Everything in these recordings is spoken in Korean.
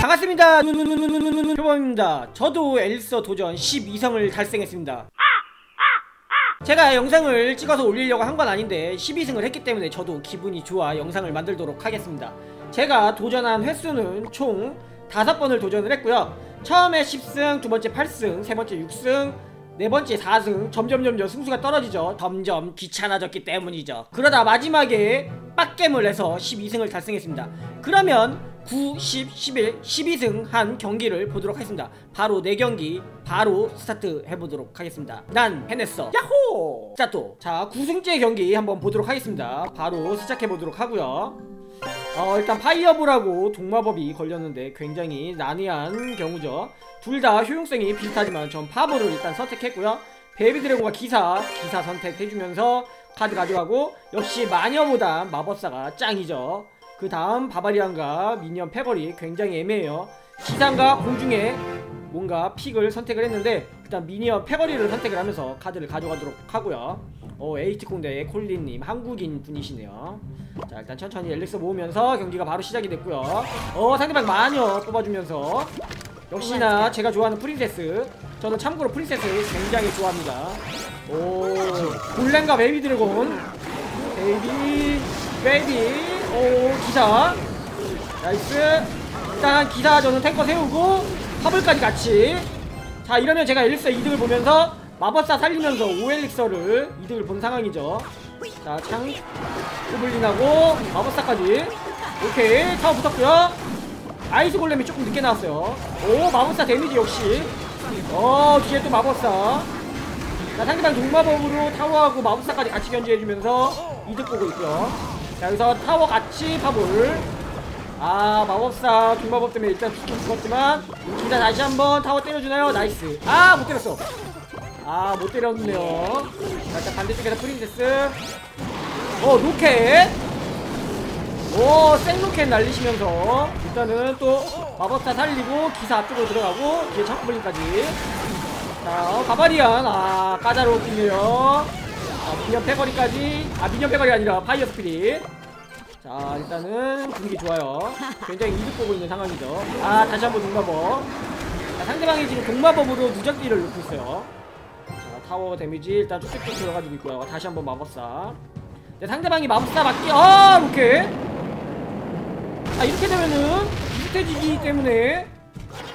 반갑습니다. 표범입니다. 저도 엘서 도전 12성을 달성했습니다. 제가 영상을 찍어서 올리려고 한 건 아닌데 12승을 했기 때문에 저도 기분이 좋아 영상을 만들도록 하겠습니다. 제가 도전한 횟수는 총 5번을 도전을 했고요. 처음에 10승, 두 번째 8승, 세 번째 6승, 네 번째 4승 점점점점 승수가 떨어지죠. 점점 귀찮아졌기 때문이죠. 그러다 마지막에 빡겜을 해서 12승을 달성했습니다. 그러면 9, 10, 11, 12승 한 경기를 보도록 하겠습니다. 바로 4경기 바로 스타트 해보도록 하겠습니다. 난 해냈어. 야호! 자 또. 자 9승째 경기 한번 보도록 하겠습니다. 바로 시작해보도록 하고요 어 일단 파이어볼하고 동마법이 걸렸는데 굉장히 난해한 경우죠. 둘 다 효용성이 비슷하지만 전 파볼을 일단 선택했고요. 베이비 드래곤과 기사 기사 선택해주면서 카드 가져가고 역시 마녀보다 마법사가 짱이죠. 그 다음 바바리안과 미니언 패거리 굉장히 애매해요. 기상과 공중에 뭔가 픽을 선택을 했는데 일단 미니언 패거리를 선택을 하면서 카드를 가져가도록 하고요. 어 에이티콩대의 콜린님 한국인 분이시네요. 자 일단 천천히 엘릭스 모으면서 경기가 바로 시작이 됐고요. 어 상대방 마녀 뽑아주면서 역시나 제가 좋아하는 프린세스 저는 참고로 프린세스 굉장히 좋아합니다. 오 골렘과 베이비 드래곤 베이비 베이비. 오 기사. 나이스. 일단 기사 저는 탱커 세우고 화불까지 같이. 자 이러면 제가 엘릭서 이득을 보면서 마법사 살리면서 오엘릭서를 이득을 본 상황이죠. 자창 고블린하고 마법사까지. 오케이 타워 붙었고요. 아이스 골렘이 조금 늦게 나왔어요. 오 마법사 데미지 역시. 어 뒤에 또 마법사. 자 상대방 동마법으로 타워하고 마법사까지 같이 견제해주면서 이득 보고 있고요. 자 여기서 타워 같이 파볼 아 마법사 동마법 때문에 일단 죽긴 죽었지만 기자 다시 한번 타워 때려주나요? 나이스. 아 못 때렸어. 아 못 때렸네요. 자 일단 반대쪽에서 프린세스. 어 로켓. 오 생로켓 날리시면서 일단은 또 마법사 살리고 기사 앞쪽으로 들어가고 뒤에 창고블린까지. 자 바바리안. 아 까다롭군요. 자 미니언 패거리까지. 아 미니언 패거리 아니라 파이어 스피릿 자 일단은 분위기 좋아요. 굉장히 이득 보고 있는 상황이죠. 아 다시 한번 동마법. 자, 상대방이 지금 동마법으로 무적기를 놓고 있어요. 자 타워 데미지 일단 쭉쭉쭉 들어가지고 있고요. 다시 한번 마법사. 네, 상대방이 마법사 맞기 아 이렇게 자 이렇게 되면은 비슷해지기 때문에.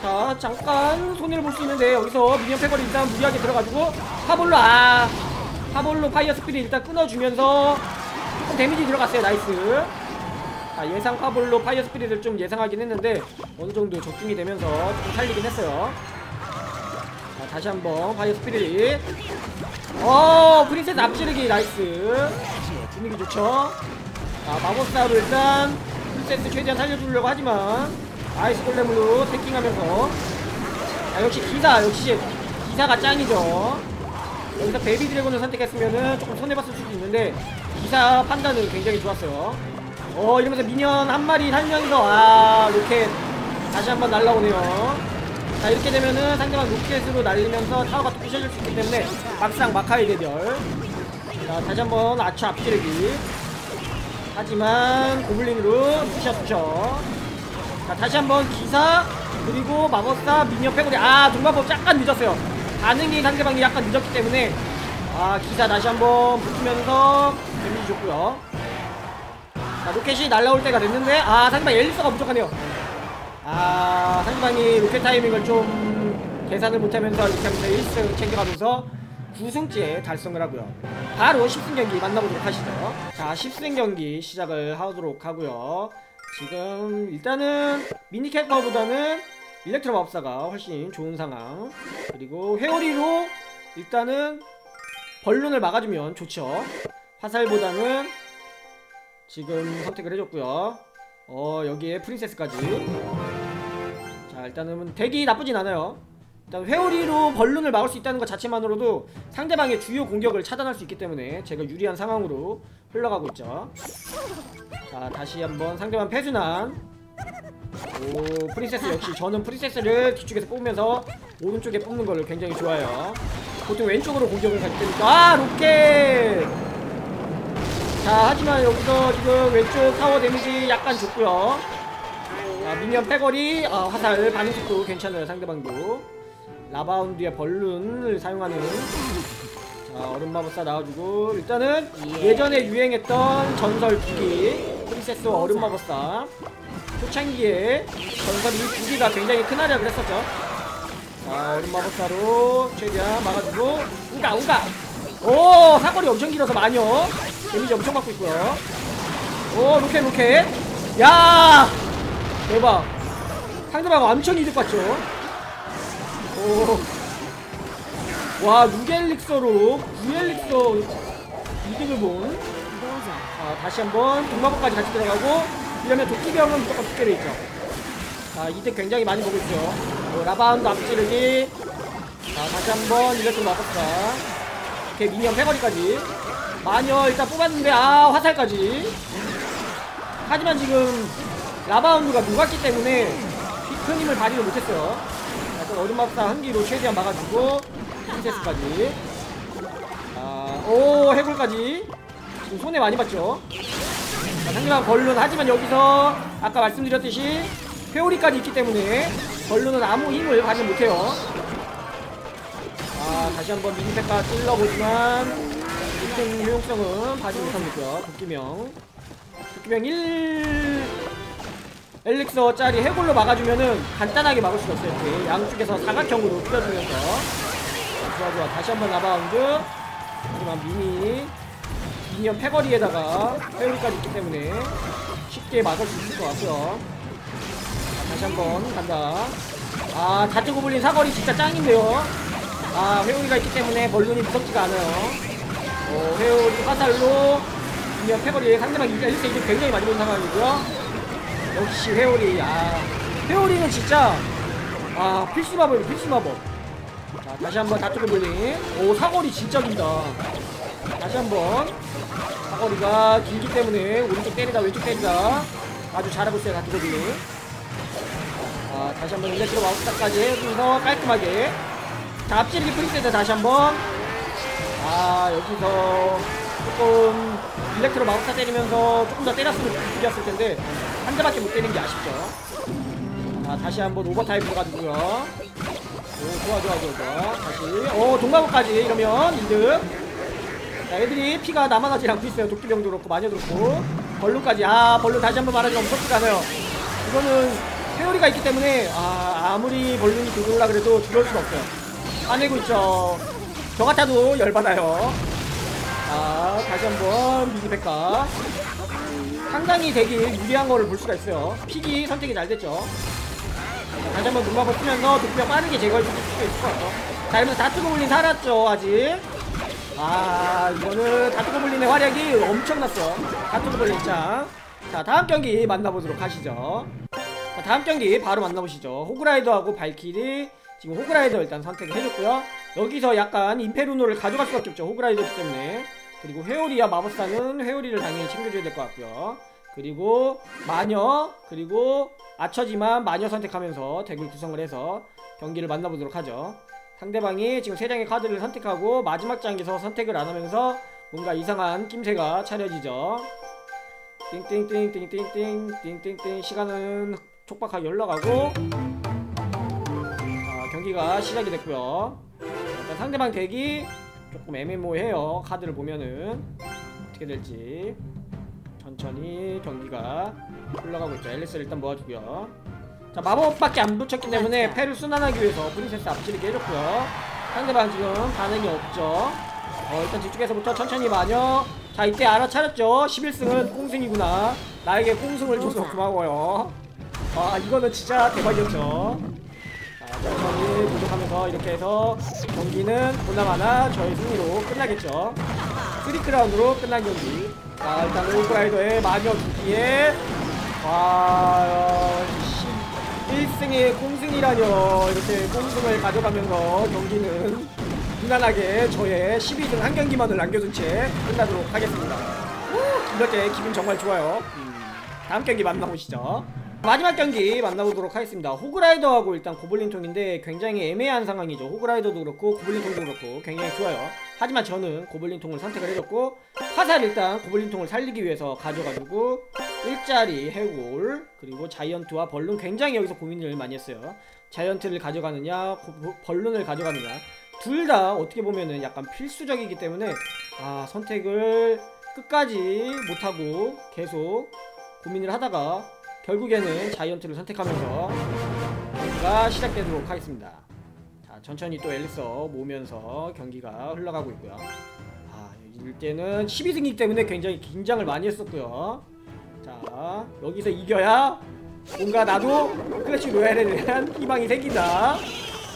자 잠깐 손해를 볼 수 있는데 여기서 미니언 패거리 일단 무리하게 들어가지고 파볼로 아 파볼로 파이어 스피릿 일단 끊어주면서 조금 데미지 들어갔어요. 나이스. 자 예상 파볼로 파이어 스피릿을 좀 예상하긴 했는데 어느정도 적중이 되면서 조금 살리긴 했어요. 자 다시 한번 파이어 스피릿. 어 프린세스 앞지르기. 나이스. 분위기 좋죠? 자 마법사로 일단 프린세스 최대한 살려주려고 하지만 아이스 골렘으로 태킹하면서. 자 역시 기사 역시 기사가 짱이죠. 여기서 베이비 드래곤을 선택했으면은 조금 손해봤을 수도 있는데 기사 판단은 굉장히 좋았어요. 어 이러면서 미니언 한 마리 살면서 아 로켓 다시 한번 날라오네요. 자 이렇게 되면은 상대방 로켓으로 날리면서 타워가 또 부셔질 수 있기 때문에 막상 마카이 대결 자 다시 한번 아처 앞지르기. 하지만 고블린으로 부셔부셔 자 다시 한번 기사 그리고 마법사 미니언 패고리. 아 동마법 약간 늦었어요. 반응이 상대방이 약간 늦었기 때문에 아 기사 다시 한번 붙으면서 데미지 좋고요. 자 로켓이 날라올 때가 됐는데 아 상대방 엘리스가 부족하네요. 아 상대방이 로켓 타이밍을 좀 계산을 못하면서 이렇게 하면서 1승 챙겨가면서 9승째 달성을 하고요. 바로 10승 경기 만나보도록 하시죠. 자 10승 경기 시작을 하도록 하고요. 지금 일단은 미니 캐릭터보다는 일렉트로 마법사가 훨씬 좋은 상황. 그리고 회오리로 일단은 벌룬을 막아주면 좋죠. 화살보다는 지금 선택을 해줬고요. 어 여기에 프린세스까지. 자 일단은 대기 나쁘진 않아요. 일단 회오리로 벌룬을 막을 수 있다는 것 자체만으로도 상대방의 주요 공격을 차단할 수 있기 때문에 제가 유리한 상황으로 흘러가고 있죠. 자 다시 한번 상대방 패순환 오 프린세스 역시 저는 프린세스를 뒤쪽에서 뽑으면서 오른쪽에 뽑는 걸 굉장히 좋아해요. 보통 왼쪽으로 공격을 갈 때니까. 아 로켓! 자 하지만 여기서 지금 왼쪽 타워 데미지 약간 좋고요. 자 미니언 패거리 아, 화살 반응 속도 괜찮아요 상대방도. 라바운드의 벌룬을 사용하는 자 얼음 마법사 나와주고 일단은 예전에 유행했던 전설 두기 프린세스 얼음 마법사 초창기에 전설 이 두기가 굉장히 큰 활약을 했었죠. 자 마법사로 최대한 막아주고 우가 우가! 오 사거리 엄청 길어서 마녀! 데미지 엄청 받고 있고요. 오 로켓 로켓! 야! 대박! 상대방 완전 이득 봤죠? 오와 루겔릭서로 구엘릭서 이득을 본. 아, 다시 한번 동마법까지 같이 들어가고 이러면 도끼병은 무조건 돼 있죠. 자 이득 굉장히 많이 보고 있죠. 어, 라바운드 앞지르기. 자 다시 한번 이렉트로 마법사 이렇게 미니언 패거리까지. 마녀 일단 뽑았는데 아 화살까지. 하지만 지금 라바운드가 녹았기 때문에 큰 힘을 발휘를 못했어요. 약간 얼음마법사 한기로 최대한 막아주고 프린세스까지. 아, 오 해골까지. 지금 손해 많이 봤죠. 자, 상대방 벌룬 하지만 여기서 아까 말씀드렸듯이 회오리까지 있기 때문에 벌룬은 아무 힘을 발휘 못해요. 아 다시 한번 미니팩과 찔러보지만 1등 효용성은 발휘 못합니다. 도끼명. 도끼명 1 엘릭서 짜리 해골로 막아주면은 간단하게 막을 수가 있어요 이렇게. 양쪽에서 사각형으로 뚫어주면서. 좋아 좋아. 다시 한번 라바운드. 하지만 미니 미니언 패거리에다가 회오리까지 있기 때문에 쉽게 막을 수 있을 것 같고요. 자, 다시 한번 간다. 아 다트 고블린 사거리 진짜 짱인데요. 아 회오리가 있기 때문에 벌룬이 무섭지가 않아요. 어, 회오리 화살로 미니언 패거리 상대방 1대 1대 굉장히 많이 본 상황이고요. 역시 회오리 아 회오리는 진짜 아 필수 마법이 필수 마법. 자 다시 한번 다트 고블린. 오 사거리 진짜 긴다 다시 한번 사거리가 길기 때문에 오른쪽 때리다 왼쪽 때리다. 아주 잘하고 있어요 고블린 아 다시 한번 일렉트로 마법사까지 해주면서 깔끔하게. 자 앞지르기 프린세스 다시 한번. 아 여기서 조금 일렉트로 마법사 때리면서 조금 더 때렸으면 이겼을 텐데 한 대밖에 못 때린 게 아쉽죠. 자 다시 한번 오버타임 들어가지고요. 오 좋아 좋아 좋아 좋아. 다시. 오 동마법까지 이러면 이득 자 애들이 피가 남아나지 않고 있어요. 도끼병도 그렇고 마녀도 그렇고. 벌룬까지. 아 벌룬 다시 한번 말하지만 무섭지가 않아요. 이거는 회오리가 있기 때문에 아 아무리 벌룬이 들어올라 그래도 들어올 수가 없어요. 화내고 있죠. 저 같아도 열받아요. 자 다시 한번 미니백과. 상당히 되게 유리한 거를 볼 수가 있어요. 픽이 선택이 잘 됐죠. 자, 다시 한번 눈마법 쓰면서 도끼가 빠르게 제거해 줄 수 있을 것 같아요. 자 이러면 다트고블린 살았죠 아직 아 이거는 다트고블린의 활약이 엄청났어 다트고블린 짱. 자 다음 경기 만나보도록 하시죠. 자, 다음 경기 바로 만나보시죠. 호그라이더하고 발키리 지금 호그라이더 일단 선택을 해줬고요. 여기서 약간 임페루노를 가져갈 수밖에 없죠 호그라이더기 때문에. 그리고 회오리와 마법사는 회오리를 당연히 챙겨줘야 될 것 같고요. 그리고 마녀 그리고 아처지만 마녀 선택하면서 덱을 구성을 해서 경기를 만나보도록 하죠 상대방이 지금 세 장의 카드를 선택하고 마지막 장에서 선택을 안 하면서 뭔가 이상한 낌새가 차려지죠. 띵띵띵띵띵띵 띵띵띵 시간은 촉박하게 흘러가고 자 경기가 시작이 됐고요. 일단 상대방 덱이 조금 애매모호해요. 카드를 보면은 어떻게 될지. 천천히 경기가 흘러가고 있죠. 앨리스를 일단 모아주고요 자 마법밖에 안 붙였기 때문에 패를 순환하기 위해서 프린세스 앞지르게 해줬고요. 상대방 지금 반응이 없죠. 어 일단 뒤쪽에서부터 천천히 마녀. 자 이때 알아차렸죠. 11승은 꽁승이구나. 나에게 꽁승을 줘서 고마워요. 아 이거는 진짜 대박이었죠. 자 천천히 부족하면서 이렇게 해서 경기는 보나마나 저의 승리로 끝나겠죠. 3크라운드로 끝난 경기. 자 일단 올브라이더의 마녀 두기에 와 1승에 꽁승이라뇨. 이렇게 꽁승을 가져가면서 경기는 무난하게 저의 12승 한 경기만을 남겨둔 채 끝나도록 하겠습니다. 오, 이렇게 기분 정말 좋아요. 음, 다음 경기 만나보시죠 마지막 경기 만나보도록 하겠습니다. 호그라이더하고 일단 고블린통인데 굉장히 애매한 상황이죠. 호그라이더도 그렇고 고블린통도 그렇고 굉장히 좋아요. 하지만 저는 고블린통을 선택을 해줬고 화살 일단 고블린통을 살리기 위해서 가져가지고 일자리 해골 그리고 자이언트와 벌룬 굉장히 여기서 고민을 많이 했어요. 자이언트를 가져가느냐 고- 벌룬을 가져가느냐. 둘 다 어떻게 보면은 약간 필수적이기 때문에 아 선택을 끝까지 못하고 계속 고민을 하다가 결국에는 자이언트를 선택하면서 경기가 시작되도록 하겠습니다. 자, 천천히 또 엘리서 모으면서 경기가 흘러가고 있고요. 아, 이때는 12승이기 때문에 굉장히 긴장을 많이 했었고요. 자, 여기서 이겨야 뭔가 나도 클래시 로얄에 대한 희망이 생긴다.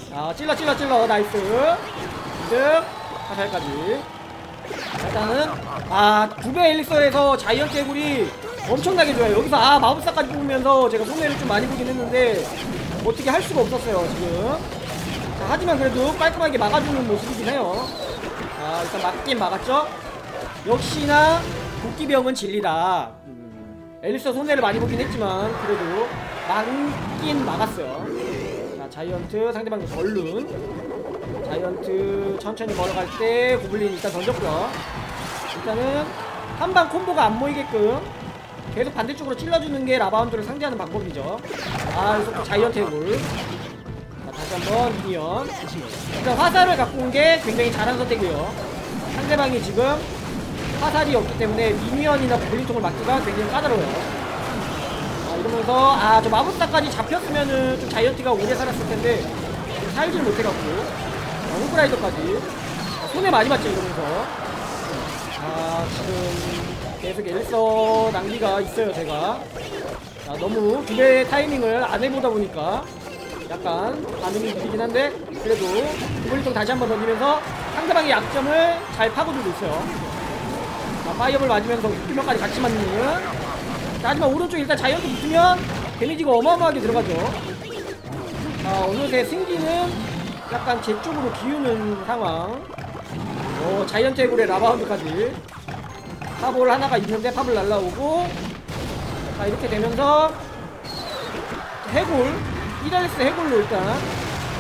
자, 찔러 찔러 찔러 나이스. 2등 화살까지. 일단은 아 구배 엘리서에서 자이언트 해골이 엄청나게 좋아요. 여기서 아 마법사까지 뽑으면서 제가 손해를 좀 많이 보긴 했는데 어떻게 할 수가 없었어요 지금. 자, 하지만 그래도 깔끔하게 막아주는 모습이긴 해요. 자 일단 막긴 막았죠? 역시나 도끼병은 진리다. 음, 엘리서 손해를 많이 보긴 했지만 그래도 막긴 막았어요. 자 자이언트 상대방 벌룬 자이언트 천천히 걸어갈 때 고블린 일단 던졌고요. 일단은 한방 콤보가 안 모이게끔 계속 반대쪽으로 찔러주는 게 라바운드를 상대하는 방법이죠. 아 여기서 또 자이언트 해골 자 다시 한번 미니언 일단 화살을 갖고 온 게 굉장히 잘한 선택이에요. 상대방이 지금 화살이 없기 때문에 미니언이나 고블린통을 막기가 굉장히 까다로워요. 아 이러면서 아 저 마법사까지 잡혔으면은 좀 자이언트가 오래 살았을 텐데 살질 못해갖고. 아, 호그라이더까지. 아, 손해 많이 봤죠 이러면서. 아 지금 계속 엘서 낭비가 있어요 제가. 자, 너무 기대 타이밍을 안 해보다 보니까 약간 반응이 느리긴 한데 그래도 구글리통 다시 한번 던지면서 상대방의 약점을 잘 파고들고 있어요. 자, 파이어볼 맞으면서 흑기명까지 같이 맞는. 자, 하지만 오른쪽 일단 자이언트 붙으면 데미지가 어마어마하게 들어가죠. 자 어느새 승기는 약간 제 쪽으로 기우는 상황. 어, 자이언트 해골의 라바운드까지 파볼 하나가 있는데 팝을 날라오고. 자 이렇게 되면서 해골 이달리스 해골로 일단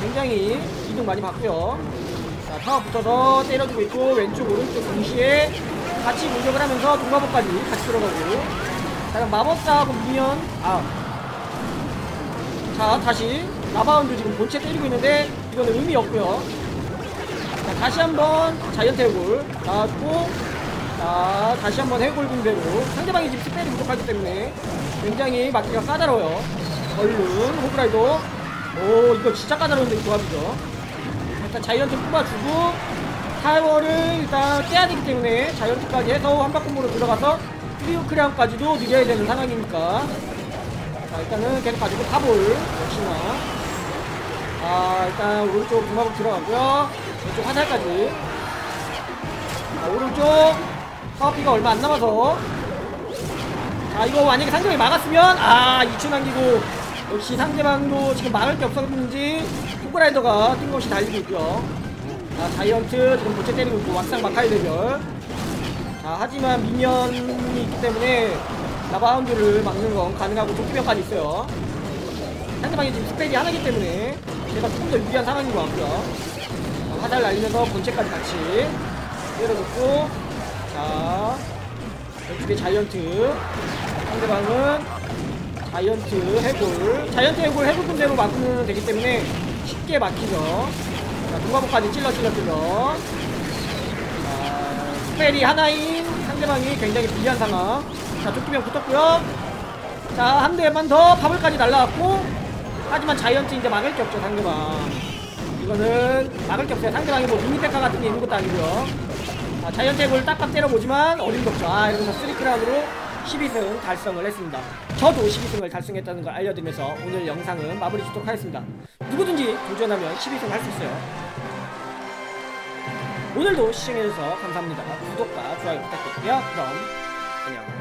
굉장히 이동 많이 받고요. 자 타워 붙어서 때려주고 있고 왼쪽 오른쪽 동시에 같이 공격을 하면서 동마법까지 같이 들어가고. 자 그럼 마법사하고 미니언 아자 다시 라바운드 지금 본체 때리고 있는데 이거는 의미 없고요. 자 다시 한번 자이언트 해골 나왔고 자 다시 한번 해골 군대로 상대방이 지금 스펠이 부족하기 때문에 굉장히 막기가 까다로워요. 얼른 호그라이더. 오 이거 진짜 까다로운데 이 조합이죠 일단 자이언트 뽑아주고 타워를 일단 떼야 되기 때문에 자이언트까지 해서 한바꿈으로 들어가서 크리오 크레온까지도 누려야 되는 상황이니까. 자 일단은 계속 가지고 파볼 역시나. 아 일단 오른쪽 중마법 들어가고요. 왼쪽 화살까지. 자 오른쪽 파워피가 얼마 안 남아서. 자 이거 만약에 상대방이 막았으면 아 2초 남기고. 역시 상대방도 지금 막을 게 없었는지 호그라이더가 뜬금없이 달리고 있고요. 자 자이언트 지금 본체 때리고 있고 왁상 마카이 대결 자 하지만 미니언이 있기 때문에 라바운드를 막는 건 가능하고 도끼병까지 있어요. 상대방이 지금 스펙이 하나이기 때문에 제가 조금 더 유리한 상황인 것 같고요. 자, 화살 날리면서 본체까지 같이 때려놓고 자 왼쪽에 자이언트. 상대방은 자이언트 해골. 자이언트 해골 해골 군대로 막으면 되기 때문에 쉽게 막히죠. 자 동마법까지 찔러 찔러 찔러. 자 스펠이 하나인 상대방이 굉장히 불리한 상황. 자 조끼병 붙었고요. 자 한 대만 더 파벌까지 날라왔고 하지만 자이언트 이제 막을 게 없죠 상대방. 이거는 막을 게 없어요. 상대방이 뭐 미니페카 같은 게 있는 것도 아니고요 자, 자이언트 해골 딱딱 때려보지만 어림도 없죠 아 이러면서 3크라운으로 12승 달성을 했습니다. 저도 12승을 달성했다는 걸 알려드리면서 오늘 영상은 마무리 짓도록 하겠습니다. 누구든지 도전하면 12승 할 수 있어요. 오늘도 시청해주셔서 감사합니다. 구독과 좋아요 부탁드릴게요. 그럼 안녕